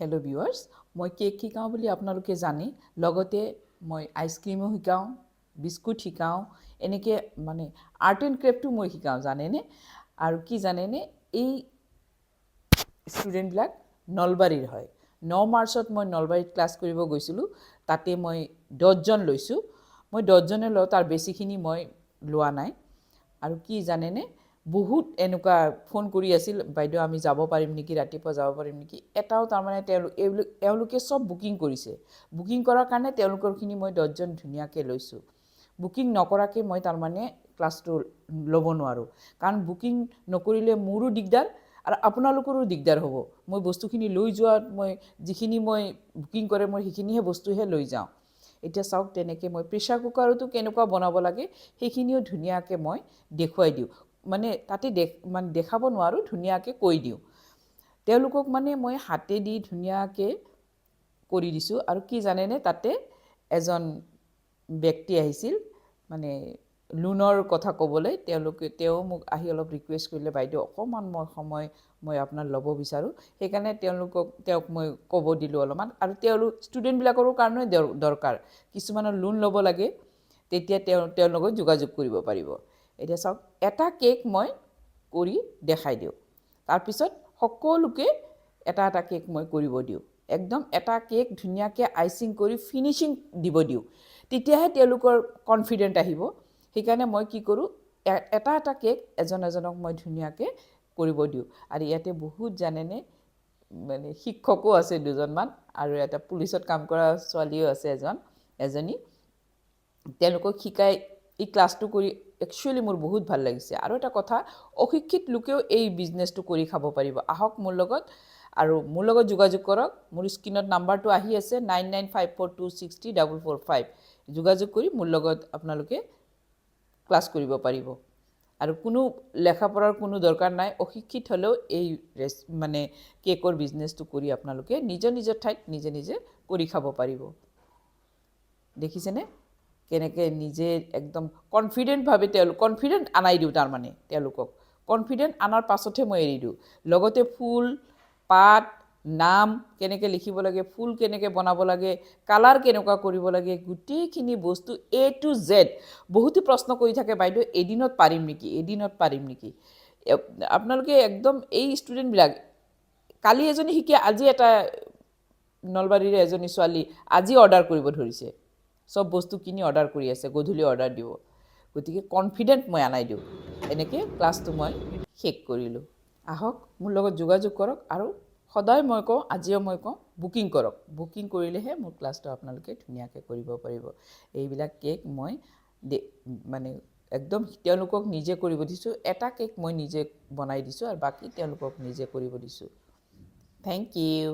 Hello' viewers মই cake শিকাওঁ বুলি আপোনালোকে জানে লগতে মই আইচক্ৰীমো শিকাওঁ বিস্কুট শিকাওঁ, এনেকৈ মানে আৰ্ট এণ্ড ক্ৰেফ্টো মই শিকাওঁ, জানেনে? আৰু কি জানেনে? এই ষ্টুডেণ্টবিলাক নলবাৰীৰ হয়। ন মাৰ্চত মই নলবাৰীত ক্লাছ কৰিব গৈছিলোঁ। তাতে মই দহজন লৈছোঁ। মই দহজনে লওঁ তাৰ বেছিখিনি মই লোৱা নাই। আৰু কি জানেনে? বহুত এনেকুৱা ফোন কৰি আছিল, বাইদেউ, আমি যাব পাৰিম নেকি? ৰাতিপুৱা যাব পাৰিম নেকি? এটাও তাৰমানে তেওঁলোক এইবিলাক এওঁলোকে চব বুকিং কৰিছে। বুকিং কৰাৰ কাৰণে তেওঁলোকৰখিনি মই দহজন ধুনীয়াকৈ লৈছোঁ। বুকিং নকৰাকৈ মই তাৰমানে ক্লাছটো ল'ব নোৱাৰোঁ। কাৰণ বুকিং নকৰিলে মোৰো দিগদাৰ আৰু আপোনালোকৰো দিগদাৰ হ'ব। মই বস্তুখিনি লৈ যোৱাত মই, যিখিনি মই বুকিং কৰে মই সেইখিনিহে বস্তুহে লৈ যাওঁ। এতিয়া চাওক, তেনেকৈ মই প্ৰেছাৰ কুকাৰতো কেনেকুৱা বনাব লাগে, সেইখিনিও ধুনীয়াকৈ মই দেখুৱাই দিওঁ। মানে তাতে দেখ মানে দেখাব নোৱাৰোঁ ধুনীয়াকৈ কৈ দিওঁ। তেওঁলোকক মানে মই হাতেদি ধুনীয়াকৈ কৰি দিছোঁ আৰু কি জানেনে তাতে এজন ব্যক্তি আহিছিল মানে লোনৰ কথা ক'বলৈ তেওঁলোকে তেওঁ মোক আহি অলপ ৰিকুৱেষ্ট কৰিলে বাইদেউ অকণমান মই সময় মই আপোনাৰ ল'ব বিচাৰোঁ। সেইকাৰণে তেওঁলোকক তেওঁক মই ক'ব দিলোঁ অলপমান আৰু তেওঁলোক ষ্টুডেণ্টবিলাকৰো কাৰণে দৰ- দৰকাৰ। কিছুমানৰ লোন ল'ব লাগে তেতিয়া তেওঁ তেওঁৰ লগত যোগাযোগ কৰিব পাৰিব। এতিয়া চাওক এটা কেক মই কৰি দেখাই দিওঁ। তাৰপিছত সকলোকে এটা এটা কেক মই কৰিব দিওঁ। একদম এটা কেক ধুনীয়াকৈ আইচিং কৰি ফিনিচিং দিব দিওঁ। তেতিয়াহে তেওঁলোকৰ কনফিডেণ্ট আহিব। সেইকাৰণে মই কি কৰোঁ এটা এটা কেক এজন এজনক মই ধুনীয়াকৈ কৰিব দিওঁ। আৰু ইয়াতে বহুত জানেনে মানে শিক্ষকো আছে দুজনমান আৰু এটা পুলিচত কাম কৰা ছোৱালীও আছে এজন এজনী। তেওঁলোকক শিকাই এই ক্লাছটো কৰি একচুৱেলি মোৰ বহুত ভালো লাগিছে। আৰু এটা কথা, অশিক্ষিত লোকেও এই বিজনেছটো কৰি খাব পাৰিব। আহক মোৰ লগত আৰু মোৰ লগত যোগাযোগ কৰক। মোৰ স্ক্ৰীণত নাম্বাৰটো আহি আছে nine nine five four two six three double four five যোগাযোগ কৰি মোৰ লগত আপোনালোকে ক্লাছ কৰিব পাৰিব। আৰু কোনো লেখা পঢ়াৰ কোনো দৰকাৰ নাই। অশিক্ষিত হ'লেও এই ৰেচ মানে কেকৰ বিজনেছটো কৰি আপোনালোকে নিজৰ নিজৰ ঠাইত নিজে নিজে কৰি খাব পাৰিব। দেখিছেনে? কেনেকৈ নিজে একদম কনফিডেণ্টভাৱে তেওঁলোক কনফিডেণ্ট আনাই দিওঁ তাৰমানে তেওঁলোকক। কনফিডেণ্ট আনাৰ পাছতহে মই এৰি দিওঁ। লগতে ফুল, পাত, নাম কেনেকৈ লিখিব লাগে, ফুল কেনেকৈ বনাব লাগে কালাৰ কেনেকুৱা কৰিব লাগে, গোটেইখিনি বস্তু এ টু জেড বহুতে প্ৰশ্ন কৰি থাকে, বাইদেউ, এদিনত পাৰিম নেকি? এদিনত পাৰিম নেকি? আপোনালোকে একদম এই ষ্টুডেণ্টবিলাক, কালি এজনী শিকি, আজি এটা নলবাৰীৰে এজনী ছোৱালী আজি অৰ্ডাৰ কৰিব ধৰিছে। চব বস্তু কিনি অৰ্ডাৰ কৰি আছে গধূলি অৰ্ডাৰ দিব। গতিকে কনফিডেণ্ট মই আনাই দিওঁ। এনেকৈ ক্লাছটো মই শেষ কৰিলোঁ। আহক মোৰ লগত যোগাযোগ কৰক আৰু সদায় মই কওঁ আজিও মই কওঁ বুকিং কৰক। বুকিং কৰিলেহে মোৰ ক্লাছটো আপোনালোকে ধুনীয়াকৈ কৰিব পাৰিব। এইবিলাক কেক মই মানে একদম তেওঁলোকক নিজে কৰিব দিছোঁ। এটা কেক মই নিজে বনাই দিছোঁ আৰু বাকী তেওঁলোকক নিজে কৰিব দিছোঁ। Thank you